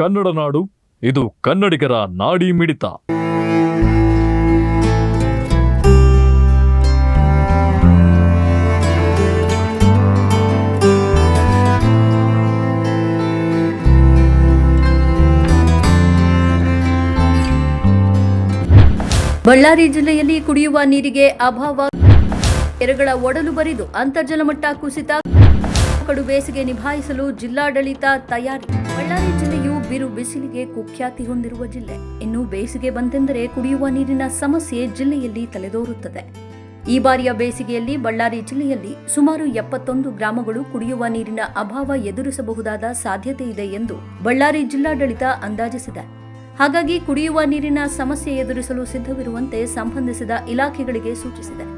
ಕನ್ನಡ ನಾಡು, ಇದು ಕನ್ನಡಿಗರ ನಾಡಿ ಮಿಡಿತ. ಬಳ್ಳಾರಿ ಜಿಲ್ಲೆಯಲ್ಲಿ ಕುಡಿಯುವ ನೀರಿಗೆ ಅಭಾವ. ಕೆರೆಗಳ ಒಡಲು ಬರಿದು ಅಂತರ್ಜಲ ಮಟ್ಟ ಕುಸಿತ. ಕಡು ಬೇಸಿಗೆ ನಿಭಾಯಿಸಲು ಜಿಲ್ಲಾಡಳಿತ ತಯಾರಿ. ಬಳ್ಳಾರಿ ಜಿಲ್ಲೆಯು ಬಿರು ಬಿಸಿಲಿಗೆ ಕುಖ್ಯಾತಿ ಹೊಂದಿರುವ ಜಿಲ್ಲೆ. ಇನ್ನು ಬೇಸಿಗೆ ಬಂತೆಂದರೆ ಕುಡಿಯುವ ನೀರಿನ ಸಮಸ್ಯೆ ಜಿಲ್ಲೆಯಲ್ಲಿ ತಲೆದೋರುತ್ತದೆ. ಈ ಬಾರಿಯ ಬೇಸಿಗೆಯಲ್ಲಿ ಬಳ್ಳಾರಿ ಜಿಲ್ಲೆಯಲ್ಲಿ ಸುಮಾರು ಎಪ್ಪತ್ತೊಂದು ಗ್ರಾಮಗಳು ಕುಡಿಯುವ ನೀರಿನ ಅಭಾವ ಎದುರಿಸಬಹುದಾದ ಸಾಧ್ಯತೆ ಇದೆ ಎಂದು ಬಳ್ಳಾರಿ ಜಿಲ್ಲಾಡಳಿತ ಅಂದಾಜಿಸಿದೆ. ಹಾಗಾಗಿ ಕುಡಿಯುವ ನೀರಿನ ಸಮಸ್ಯೆ ಎದುರಿಸಲು ಸಿದ್ಧವಿರುವಂತೆ ಸಂಬಂಧಿಸಿದ ಇಲಾಖೆಗಳಿಗೆ ಸೂಚಿಸಿದೆ.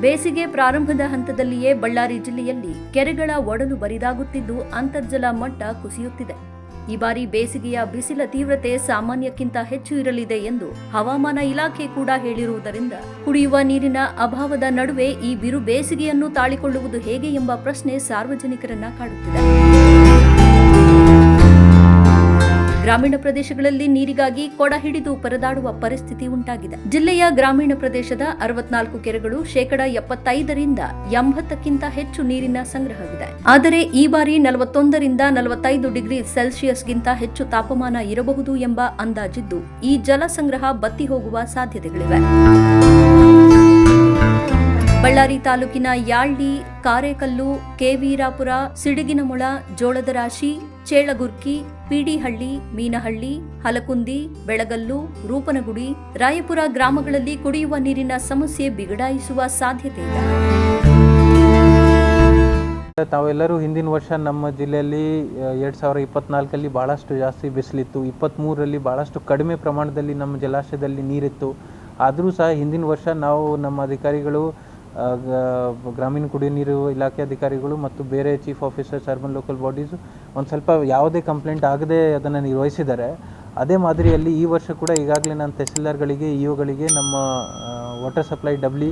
ಬೇಸಿಗೆ ಪ್ರಾರಂಭದ ಹಂತದಲ್ಲಿಯೇ ಬಳ್ಳಾರಿ ಜಿಲ್ಲೆಯಲ್ಲಿ ಕೆರೆಗಳ ಒಡಲು ಬರಿದಾಗುತ್ತಿದ್ದು ಅಂತರ್ಜಲ ಮಟ್ಟ ಕುಸಿಯುತ್ತಿದೆ. ಈ ಬಾರಿ ಬೇಸಿಗೆಯ ಬಿಸಿಲ ತೀವ್ರತೆ ಸಾಮಾನ್ಯಕ್ಕಿಂತ ಹೆಚ್ಚು ಇರಲಿದೆ ಎಂದು ಹವಾಮಾನ ಇಲಾಖೆ ಕೂಡ ಹೇಳಿರುವುದರಿಂದ ಕುಡಿಯುವ ನೀರಿನ ಅಭಾವದ ನಡುವೆ ಈ ಬಿರು ಬೇಸಿಗೆಯನ್ನು ತಾಳಿಕೊಳ್ಳುವುದು ಹೇಗೆ ಎಂಬ ಪ್ರಶ್ನೆ ಸಾರ್ವಜನಿಕರನ್ನ ಕಾಡುತ್ತಿದೆ. ಗ್ರಾಮೀಣ ಪ್ರದೇಶಗಳಲ್ಲಿ ನೀರಿಗಾಗಿ ಕೊಡ ಹಿಡಿದು ಪರದಾಡುವ ಪರಿಸ್ಥಿತಿ ಉಂಟಾಗಿದೆ. ಜಿಲ್ಲೆಯ ಗ್ರಾಮೀಣ ಪ್ರದೇಶದ ಅರವತ್ನಾಲ್ಕು ಕೆರೆಗಳು ಶೇಕಡ ಎಪ್ಪತ್ತೈದರಿಂದ ಎಂಬತ್ತಕ್ಕಿಂತ ಹೆಚ್ಚು ನೀರಿನ ಸಂಗ್ರಹವಿದೆ. ಆದರೆ ಈ ಬಾರಿ ನಲವತ್ತೊಂದರಿಂದ ನಲವತ್ತೈದು ಡಿಗ್ರಿ ಸೆಲ್ಸಿಯಸ್ಗಿಂತ ಹೆಚ್ಚು ತಾಪಮಾನ ಇರಬಹುದು ಎಂಬ ಅಂದಾಜಿದ್ದು, ಈ ಜಲ ಸಂಗ್ರಹ ಬತ್ತಿ ಹೋಗುವ ಸಾಧ್ಯತೆಗಳಿವೆ. ಬಳ್ಳಾರಿ ತಾಲೂಕಿನ ಯಾಳ್ಳಿ, ಕಾರೇಕಲ್ಲು ಕೆವೀರಾಪುರ ಸಿಡಿಗಿನಮೊಳ, ಜೋಳದ ರಾಶಿ ಚೇಳಗುರ್ಕಿ, ಪಿಡಿಹಳ್ಳಿ, ಮೀನಹಳ್ಳಿ, ಹಲಕುಂದಿ, ಬೆಳಗಲ್ಲು, ರೂಪನಗುಡಿ, ರಾಯಪುರ ಗ್ರಾಮಗಳಲ್ಲಿ ಕುಡಿಯುವ ನೀರಿನ ಸಮಸ್ಯೆ ಬಿಗಡಾಯಿಸುವ ಸಾಧ್ಯತೆ ಇದೆ. ತಾವೆಲ್ಲರೂ ಹಿಂದಿನ ವರ್ಷ ನಮ್ಮ ಜಿಲ್ಲೆಯಲ್ಲಿ ಎರಡು ಸಾವಿರ ಇಪ್ಪತ್ನಾಲ್ಕಲ್ಲಿ ಭಾಳಷ್ಟು ಜಾಸ್ತಿ ಬಿಸಿಲಿತ್ತು. ಇಪ್ಪತ್ತ್ಮೂರರಲ್ಲಿ ಭಾಳಷ್ಟು ಕಡಿಮೆ ಪ್ರಮಾಣದಲ್ಲಿ ನಮ್ಮ ಜಲಾಶಯದಲ್ಲಿ ನೀರಿತ್ತು. ಆದರೂ ಸಹ ಹಿಂದಿನ ವರ್ಷ ನಾವು ನಮ್ಮ ಅಧಿಕಾರಿಗಳು ಗ್ರಾಮೀಣ ಕುಡಿಯುವ ನೀರು ಇಲಾಖೆ ಅಧಿಕಾರಿಗಳು ಮತ್ತು ಬೇರೆ chief officers urban local bodies ಒಂದು ಸ್ವಲ್ಪ ಯಾವುದೇ ಕಂಪ್ಲೇಂಟ್ ಆಗದೆ ಅದನ್ನು ನಿರ್ವಹಿಸಿದ್ದಾರೆ. ಅದೇ ಮಾದರಿಯಲ್ಲಿ ಈ ವರ್ಷ ಕೂಡ ಈಗಾಗಲೇ ನಾನು ತಹಸೀಲ್ದಾರ್ಗಳಿಗೆ ಇ ಒಗಳಿಗೆ ನಮ್ಮ ವಾಟರ್ ಸಪ್ಲೈ ಡಬ್ಲಿ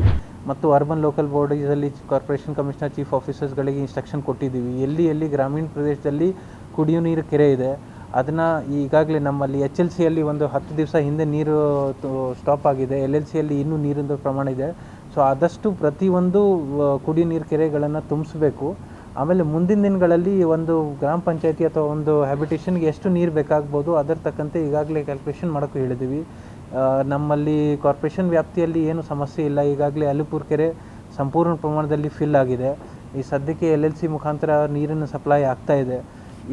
ಮತ್ತು ಅರ್ಬನ್ ಲೋಕಲ್ ಬಾಡೀಸಲ್ಲಿ ಕಾರ್ಪೊರೇಷನ್ ಕಮಿಷನರ್ ಚೀಫ್ ಆಫೀಸರ್ಸ್ಗಳಿಗೆ ಇನ್ಸ್ಟ್ರಕ್ಷನ್ ಕೊಟ್ಟಿದ್ದೀವಿ. ಎಲ್ಲಿ ಎಲ್ಲಿ ಗ್ರಾಮೀಣ ಪ್ರದೇಶದಲ್ಲಿ ಕುಡಿಯೋ ನೀರು ಕೆರೆ ಇದೆ, ಅದನ್ನು ಈಗಾಗಲೇ ನಮ್ಮಲ್ಲಿ ಎಚ್ ಎಲ್ ಸಿಯಲ್ಲಿ ಒಂದು ಹತ್ತು ದಿವಸ ಹಿಂದೆ ನೀರು ಸ್ಟಾಪ್ ಆಗಿದೆ. ಎಲ್ ಎಲ್ ಸಿಯಲ್ಲಿ ಇನ್ನೂ ನೀರಿನ ಪ್ರಮಾಣ ಇದೆ. ಸೊ ಆದಷ್ಟು ಪ್ರತಿಯೊಂದು ಕುಡಿ ನೀರು ಕೆರೆಗಳನ್ನು ತುಂಬಿಸ್ಬೇಕು. ಆಮೇಲೆ ಮುಂದಿನ ದಿನಗಳಲ್ಲಿ ಒಂದು ಗ್ರಾಮ ಪಂಚಾಯತಿ ಅಥವಾ ಒಂದು ಹ್ಯಾಬಿಟೇಷನ್ಗೆ ಎಷ್ಟು ನೀರು ಬೇಕಾಗ್ಬೋದು, ಅದರ ತಕ್ಕಂತೆ ಈಗಾಗಲೇ ಕ್ಯಾಲ್ಕುಲೇಷನ್ ಮಾಡೋಕ್ಕೆ ಹೇಳಿದ್ದೀವಿ ನಮ್ಮಲ್ಲಿ ಕಾರ್ಪೊರೇಷನ್ ವ್ಯಾಪ್ತಿಯಲ್ಲಿ ಏನು ಸಮಸ್ಯೆ ಇಲ್ಲ. ಈಗಾಗಲೇ ಅಲಿಪುರ್ ಕೆರೆ ಸಂಪೂರ್ಣ ಪ್ರಮಾಣದಲ್ಲಿ ಫಿಲ್ ಆಗಿದೆ. ಈ ಸದ್ಯಕ್ಕೆ ಎಲ್ ಎಲ್ ಸಿ ಮುಖಾಂತರ ನೀರಿನ ಸಪ್ಲೈ ಆಗ್ತಾ ಇದೆ.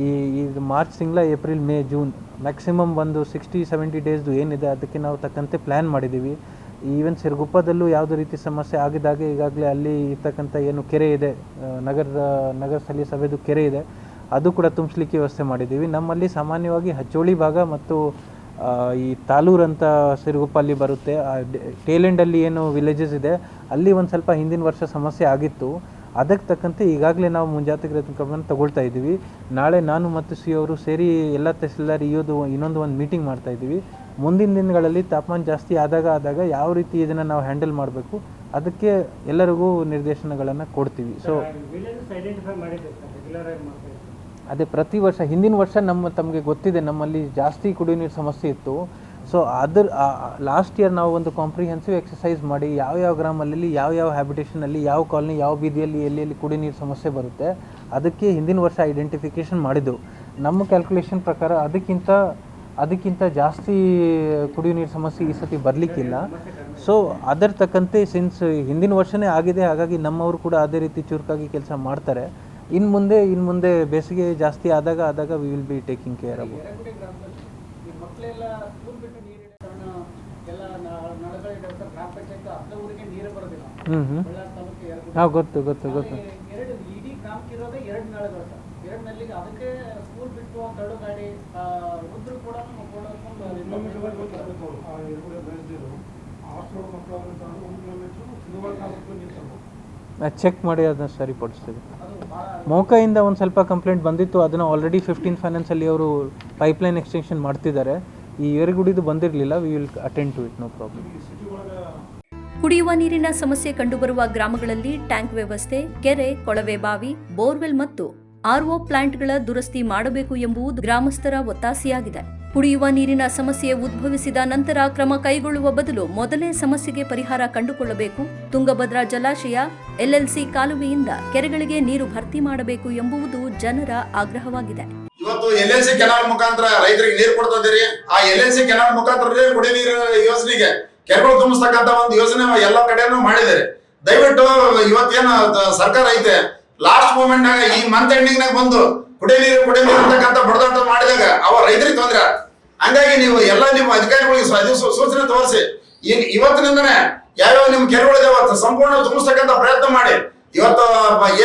ಈ ಈ ಮಾರ್ಚ್ ತಿಂಗಳ, ಏಪ್ರಿಲ್, ಮೇ, ಜೂನ್ ಮ್ಯಾಕ್ಸಿಮಮ್ ಒಂದು ಸಿಕ್ಸ್ಟಿ ಸೆವೆಂಟಿ ಡೇಸ್ದು ಏನಿದೆ, ಅದಕ್ಕೆ ನಾವು ತಕ್ಕಂತೆ ಪ್ಲ್ಯಾನ್ ಮಾಡಿದ್ದೀವಿ ಈವನ್ ಸಿರ್ಗುಪ್ಪದಲ್ಲೂ ಯಾವುದೇ ರೀತಿ ಸಮಸ್ಯೆ ಆಗಿದ್ದಾಗ ಈಗಾಗಲೇ ಅಲ್ಲಿ ಇರ್ತಕ್ಕಂಥ ಏನು ಕೆರೆ ಇದೆ ಆ, ನಗರದ ನಗರ ಸ್ಥಳೀಯ ಸಭೆದು ಕೆರೆ ಇದೆ ಅದು ಕೂಡ ತುಂಬಿಸ್ಲಿಕ್ಕೆ ವ್ಯವಸ್ಥೆ ಮಾಡಿದ್ದೀವಿ. ನಮ್ಮಲ್ಲಿ ಸಾಮಾನ್ಯವಾಗಿ ಹಚ್ಚೋಳಿ ಭಾಗ ಮತ್ತು ಈ ತಾಲೂರು ಅಂತ ಸಿರುಗುಪ್ಪ ಅಲ್ಲಿ ಬರುತ್ತೆ ಟೇಲೆಂಡಲ್ಲಿ ಏನು ವಿಲೇಜಸ್ ಇದೆ ಅಲ್ಲಿ ಒಂದು ಸ್ವಲ್ಪ ಹಿಂದಿನ ವರ್ಷ ಸಮಸ್ಯೆ ಆಗಿತ್ತು. ಅದಕ್ಕೆ ತಕ್ಕಂತೆ ಈಗಾಗಲೇ ನಾವು ಮುಂಜಾಗ್ರತೆ ಕ್ರಮವನ್ನು ತಗೊಳ್ತಾ ಇದ್ದೀವಿ. ನಾಳೆ ನಾನು ಮತ್ತು ಸಿ ಅವರು ಸೇರಿ ಎಲ್ಲ ತಹಸೀಲ್ದಾರ್ ಇಯೋದು ಇನ್ನೊಂದು ಒಂದು ಮೀಟಿಂಗ್ ಮಾಡ್ತಾ ಇದ್ದೀವಿ. ಮುಂದಿನ ದಿನಗಳಲ್ಲಿ ತಾಪಮಾನ ಜಾಸ್ತಿ ಆದಾಗ ಆದಾಗ ಯಾವ ರೀತಿ ಇದನ್ನು ನಾವು ಹ್ಯಾಂಡಲ್ ಮಾಡಬೇಕು, ಅದಕ್ಕೆ ಎಲ್ಲರಿಗೂ ನಿರ್ದೇಶನಗಳನ್ನು ಕೊಡ್ತೀವಿ. ಸೊ ಅದೇ ಪ್ರತಿ ವರ್ಷ ಹಿಂದಿನ ವರ್ಷ ನಮ್ಮ ತಮಗೆ ಗೊತ್ತಿದೆ, ನಮ್ಮಲ್ಲಿ ಜಾಸ್ತಿ ಕುಡಿಯುವ ನೀರು ಸಮಸ್ಯೆ ಇತ್ತು. ಸೊ ಅದರ ಲಾಸ್ಟ್ ಇಯರ್ ನಾವು ಒಂದು ಕಾಂಪ್ರಿಹೆನ್ಸಿವ್ ಎಕ್ಸಸೈಸ್ ಮಾಡಿ ಯಾವ ಯಾವ ಗ್ರಾಮಲ್ಲಿ, ಯಾವ ಯಾವ ಹ್ಯಾಬಿಟೇಷನಲ್ಲಿ ಯಾವ ಕಾಲನಿ ಯಾವ ಬೀದಿಯಲ್ಲಿ ಎಲ್ಲಿ ಕುಡಿ ನೀರು ಸಮಸ್ಯೆ ಬರುತ್ತೆ, ಅದಕ್ಕೆ ಹಿಂದಿನ ವರ್ಷ ಐಡೆಂಟಿಫಿಕೇಷನ್ ಮಾಡಿದ್ದು. ನಮ್ಮ ಕ್ಯಾಲ್ಕುಲೇಷನ್ ಪ್ರಕಾರ ಅದಕ್ಕಿಂತ ಅದಕ್ಕಿಂತ ಜಾಸ್ತಿ ಕುಡಿಯೋ ನೀರು ಸಮಸ್ಯೆ ಈ ಸತಿ ಬರಲಿಕ್ಕಿಲ್ಲ. ಸೊ ಅದರ ತಕ್ಕಂತೆ ಸಿನ್ಸ್ ಹಿಂದಿನ ವರ್ಷನೇ ಆಗಿದೆ, ಹಾಗಾಗಿ ನಮ್ಮವರು ಕೂಡ ಅದೇ ರೀತಿ ಚುರುಕಾಗಿ ಕೆಲಸ ಮಾಡ್ತಾರೆ. ಇನ್ನು ಮುಂದೆ ಇನ್ನು ಮುಂದೆ ಬೇಸಿಗೆ ಜಾಸ್ತಿ ಆದಾಗ ಆದಾಗ we will be taking care about ಮಕ್ಕಳೆಲ್ಲ ಸ್ಕೂಲ್ ಬಿಟ್ಟು ನೀರು ಕಾರಣ ಎಲ್ಲ ನಳಗಳಿದೆ ಗ್ರಾಮ ಪಂಚಾಯತ್ ಅರ್ಧ ಊರಿಗೆ ನೀರು ಬರೋದಿಲ್ಲ. ಹ್ಮ್ ಹ್ಞೂ ಬಳ್ಳಾರಿ ತಾಲೂಕು ಎರಡು ಹಾಂ ಗೊತ್ತು ಗೊತ್ತು ಗೊತ್ತು. ಅಲ್ಲಿ ಎರಡು ಇಡೀ ಗ್ರಾಮಕ್ಕೆ ಇರೋದೇ ಎರಡು ನಳಗಳು ಸರ್. ಎರಡು ನಲ್ಲಿಗೆ ಅದಕ್ಕೆ ಸ್ಕೂಲ್ ಬಿಟ್ಟು ತಳ್ಳು ಗಾಡಿ ಉದ್ರು ಕೂಡ ಚೆಕ್ ಮಾಡಿ ಅದನ್ನ ಸರಿಪಡಿಸ್ತೀವಿ ಮೋಕಯಿಂದ ಒಂದು ಸ್ವಲ್ಪ ಕಂಪ್ಲೇಂಟ್ ಬಂದಿತ್ತು. ಅದನ್ನು ಆಲ್ರೆಡಿ ಫಿಫ್ಟೀನ್ ಫೈನಾನ್ಸಲ್ಲಿ ಅವರು ಪೈಪ್ಲೈನ್ ಎಕ್ಸ್ಟೆನ್ಷನ್ ಮಾಡ್ತಿದ್ದಾರೆ. ಈ ಏರಿಗುಡಿದು ಬಂದಿರಲಿಲ್ಲ. We will attend to it no problem ಕುಡಿಯುವ ನೀರಿನ ಸಮಸ್ಯೆ ಕಂಡುಬರುವ ಗ್ರಾಮಗಳಲ್ಲಿ ಟ್ಯಾಂಕ್ ವ್ಯವಸ್ಥೆ, ಕೆರೆ, ಕೊಳವೆ ಬಾವಿ, ಬೋರ್ವೆಲ್ ಮತ್ತು ಆರ್ಒ ಪ್ಲಾಂಟ್ಗಳ ದುರಸ್ತಿ ಮಾಡಬೇಕು ಎಂಬುದು ಗ್ರಾಮಸ್ಥರ ಒತ್ತಾಸೆಯಾಗಿದೆ. ಕುಡಿಯುವ ನೀರಿನ ಸಮಸ್ಯೆ ಉದ್ಭವಿಸಿದ ನಂತರ ಕ್ರಮ ಕೈಗೊಳ್ಳುವ ಬದಲು ಮೊದಲೇ ಸಮಸ್ಯೆಗೆ ಪರಿಹಾರ ಕಂಡುಕೊಳ್ಳಬೇಕು. ತುಂಗಭದ್ರಾ ಜಲಾಶಯ, ಎಲ್ಎಲ್ಸಿ ಕಾಲುವೆಯಿಂದ ಕೆರೆಗಳಿಗೆ ನೀರು ಭರ್ತಿ ಮಾಡಬೇಕು ಎಂಬುದು ಜನರ ಆಗ್ರಹವಾಗಿದೆ. ಇವತ್ತು ಎಲ್ ಎಲ್ ಸಿ ಕೆನಾಲ್ ಮುಖಾಂತರ ರೈತರಿಗೆ ನೀರು ಕೊಡ್ತಾ ಇದ್ದೀರಿ. ಆ ಎಲ್ ಎಲ್ ಸಿ ಕೆನಾಲ್ ಮುಖಾಂತರ ಕುಡಿ ನೀರು ಯೋಜನೆಗೆ ಕೆರೆಗಳು ತುಂಬಿಸ್ತಕ್ಕಂತ ಒಂದು ಯೋಜನೆ ಎಲ್ಲ ಕಡೆನೂ ಮಾಡಿದ್ದಾರೆ. ದಯವಿಟ್ಟು ಇವತ್ತೇನು ಸರ್ಕಾರ ಐತೆ, ಲಾಸ್ಟ್ ಮೂಮೆಂಟ್ ನಾಗ ಈ ಮಂತ್ ಎಂಡಿಂಗ್ ನಾಗ ಬಂದು ಕುಡಿ ನೀರು ಕುಡಿ ನೀರು ಮಾಡಿದಾಗ ಅವ ರೈತರಿಗೆ ತೊಂದರೆ. ಹಂಗಾಗಿ ನೀವು ಎಲ್ಲ ನಿಮ್ಮ ಅಧಿಕಾರಿಗಳಿಗೆ ಸೂಚನೆ ತೋರಿಸಿ. ಈಗ ಇವತ್ತಿನಿಂದನೇ ಯಾವ್ಯಾವ ನಿಮ್ ಅವತ್ತು ಸಂಪೂರ್ಣ ತುಂಬಿಸ್ತಕ್ಕಂಥ ಪ್ರಯತ್ನ ಮಾಡಿ. ಇವತ್ತು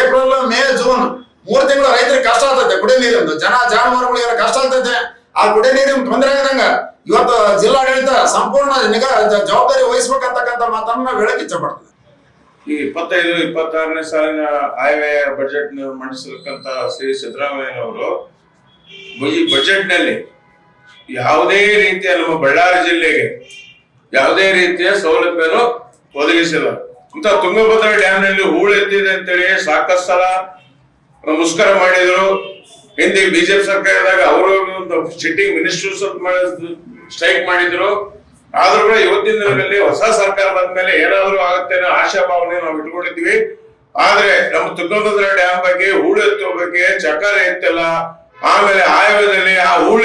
ಏಪ್ರಿಲ್, ಮೇ, ಜೂನ್ ಮೂರು ತಿಂಗಳು ರೈತರಿಗೆ ಕಷ್ಟ ಆಗ್ತೈತೆ ಕುಡಿಯ ನೀರಿಂದು. ಜನ ಜಾನುವಾರುಗಳಿಗೆ ಕಷ್ಟ ಆಗ್ತದೆ ಆ ಕುಡಿಯ ನೀರಿನ ತೊಂದರೆ ಆಗದಂಗ ಇವತ್ತು ಜಿಲ್ಲಾಡಳಿತ ಸಂಪೂರ್ಣ ನಿಗಾ ಜವಾಬ್ದಾರಿ ವಹಿಸ್ಬೇಕಂತಕ್ಕಂಥ ಮಾತನ್ನ ನಾವು ಹೇಳಕ್ ಇಚ್ಛೆ ಈ ಇಪ್ಪತ್ತೈದು, ಇಪ್ಪತ್ತಾರನೇ ಸಾಲಿನ ಆಯವ್ಯಯ ಬಜೆಟ್ ಮಂಡಿಸಿರ್ತಕ್ಕಂಥ ಶ್ರೀ ಸಿದ್ದರಾಮಯ್ಯನವರು ಈ ಬಜೆಟ್ನಲ್ಲಿ ಯಾವುದೇ ರೀತಿಯ ನಮ್ಮ ಬಳ್ಳಾರಿ ಜಿಲ್ಲೆಗೆ ಯಾವುದೇ ರೀತಿಯ ಸೌಲಭ್ಯನು ಒದಗಿಸಿಲ್ಲ. ಅಂತ ತುಂಗಭದ್ರಾ ಡ್ಯಾಮ್ನಲ್ಲಿ ಹೂಳೆತ್ತಿದೆ ಅಂತೇಳಿ ಸಾಕಷ್ಟು ಸಲ ಮುಷ್ಕರ ಮಾಡಿದ್ರು. ಹಿಂದೆ ಬಿಜೆಪಿ ಸರ್ಕಾರದಾಗ ಅವರು ಸಿಟ್ಟಿಂಗ್ ಮಿನಿಸ್ಟರ್ಸ್ ಸ್ಟ್ರೈಕ್ ಮಾಡಿದ್ರು. ಆದ್ರೂ ಕೂಡ ಇವತ್ತಿನ ದಿನದಲ್ಲಿ ಹೊಸ ಸರ್ಕಾರ ಬಂದ ಮೇಲೆ ಏನಾದರೂ ಆಗುತ್ತೆ ಅನ್ನೋ ಆಶಾಭಾವನೆ ನಾವು ಇಟ್ಕೊಂಡಿದ್ವಿ ಆದ್ರೆ ನಮ್ಮ ತುಂಗಭದ್ರಾ ಡ್ಯಾಮ್ ಬಗ್ಗೆ ಹೂಳು ಎತ್ತುವ ಬಗ್ಗೆ ಚಕಾರ ಎತ್ತಿಲ್ಲ. ಆಮೇಲೆ ಆಯವ್ಯದಲ್ಲಿ ಆ ಹೂಳು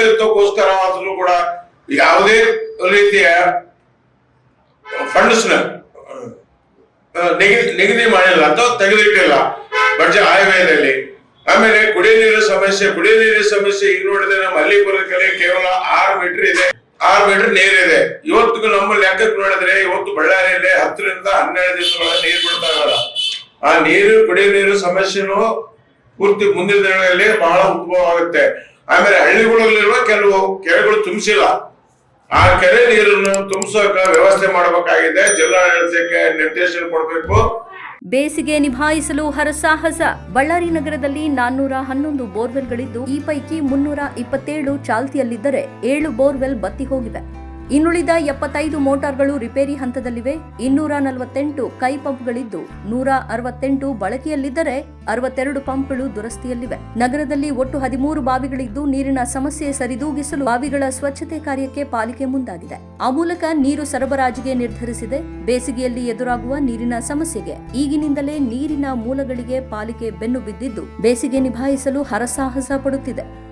ಆದರೂ ಕೂಡ ಯಾವುದೇ ರೀತಿಯ ಫಂಡ್ಸ್ ನಿಗದಿ ಮಾಡಿಲ್ಲ ಅಥವಾ ತೆಗೆದಿಟ್ಟಿಲ್ಲ ಬಡ್ಜೆಟ್ ಆಯವ್ಯಯದಲ್ಲಿ ಆಮೇಲೆ ಕುಡಿಯ ನೀರಿನ ಸಮಸ್ಯೆ ಕುಡಿಯ ನೀರಿನ ಸಮಸ್ಯೆ ಈಗ ನೋಡಿದ್ರೆ ನಮ್ಮ ಕಡೆ ಕೇವಲ ಆರು ಮೀಟರ್ ಇದೆ. ಆರು ಮೀಟರ್ ನೀರಿದೆ. ಇವತ್ತು ನಮ್ಮ ಲೆಕ್ಕಕ್ಕೆ ನೋಡಿದ್ರೆ ಇವತ್ತು ಬಳ್ಳಾರಿಯಲ್ಲಿ ಹತ್ತರಿಂದ ಹನ್ನೆರಡು ದಿವಸಗಳ ನೀರು ಬಿಡ್ತಾ ಇರಲ್ಲ. ಆ ನೀರು ಕುಡಿಯ ನೀರು ಸಮಸ್ಯೆನು ಪೂರ್ತಿ ಮುಂದಿನ ದಿನಗಳಲ್ಲಿ ಬಹಳ ಆಗುತ್ತೆ ಆಮೇಲೆ ಹಳ್ಳಿಗಳಲ್ಲಿರುವ ಕೆಲವು ಕೆರೆಗಳು ತುಂಬಿಸಿಲ್ಲ. ಆ ಕೆರೆ ನೀರನ್ನು ತುಂಬಿಸೋಕ ವ್ಯವಸ್ಥೆ ಮಾಡಬೇಕಾಗಿದೆ. ಜಿಲ್ಲಾಡಳಿತಕ್ಕೆ ನಿರ್ದೇಶನ ಕೊಡಬೇಕು. ಬೇಸಿಗೆ ನಿಭಾಯಿಸಲು ಹರಸಾಹಸ. ಬಳ್ಳಾರಿ ನಗರದಲ್ಲಿ ನಾನ್ನೂರ ಹನ್ನೊಂದು ಬೋರ್ವೆಲ್ಗಳಿದ್ದು, ಈ ಪೈಕಿ ಮುನ್ನೂರ ಇಪ್ಪತ್ತೇಳು ಚಾಲ್ತಿಯಲ್ಲಿದ್ದರೆ ಏಳು ಬೋರ್ವೆಲ್ ಬತ್ತಿ ಹೋಗಿವೆ ಇನ್ನುಳಿದ ಎಪ್ಪತ್ತೈದು ಮೋಟಾರ್ಗಳು ರಿಪೇರಿ ಹಂತದಲ್ಲಿವೆ. ಇನ್ನೂರ ನಲವತ್ತೆಂಟು ಕೈ ಪಂಪ್ಗಳಿದ್ದು, ನೂರ ಅರವತ್ತೆಂಟು ಬಳಕೆಯಲ್ಲಿದ್ದರೆ ಅರವತ್ತೆರಡು ಪಂಪ್ಗಳು ದುರಸ್ತಿಯಲ್ಲಿವೆ. ನಗರದಲ್ಲಿ ಒಟ್ಟು ಹದಿಮೂರು ಬಾವಿಗಳಿದ್ದು, ನೀರಿನ ಸಮಸ್ಯೆ ಸರಿದೂಗಿಸಲು ಬಾವಿಗಳ ಸ್ವಚ್ಛತೆ ಕಾರ್ಯಕ್ಕೆ ಪಾಲಿಕೆ ಮುಂದಾಗಿದೆ. ಆ ಮೂಲಕ ನೀರು ಸರಬರಾಜಿಗೆ ನಿರ್ಧರಿಸಿದೆ. ಬೇಸಿಗೆಯಲ್ಲಿ ಎದುರಾಗುವ ನೀರಿನ ಸಮಸ್ಯೆಗೆ ಈಗಿನಿಂದಲೇ ನೀರಿನ ಮೂಲಗಳಿಗೆ ಪಾಲಿಕೆ ಬೆನ್ನು ಬಿದ್ದಿದ್ದು, ಬೇಸಿಗೆ ನಿಭಾಯಿಸಲು ಹರಸಾಹಸ ಪಡುತ್ತಿದೆ.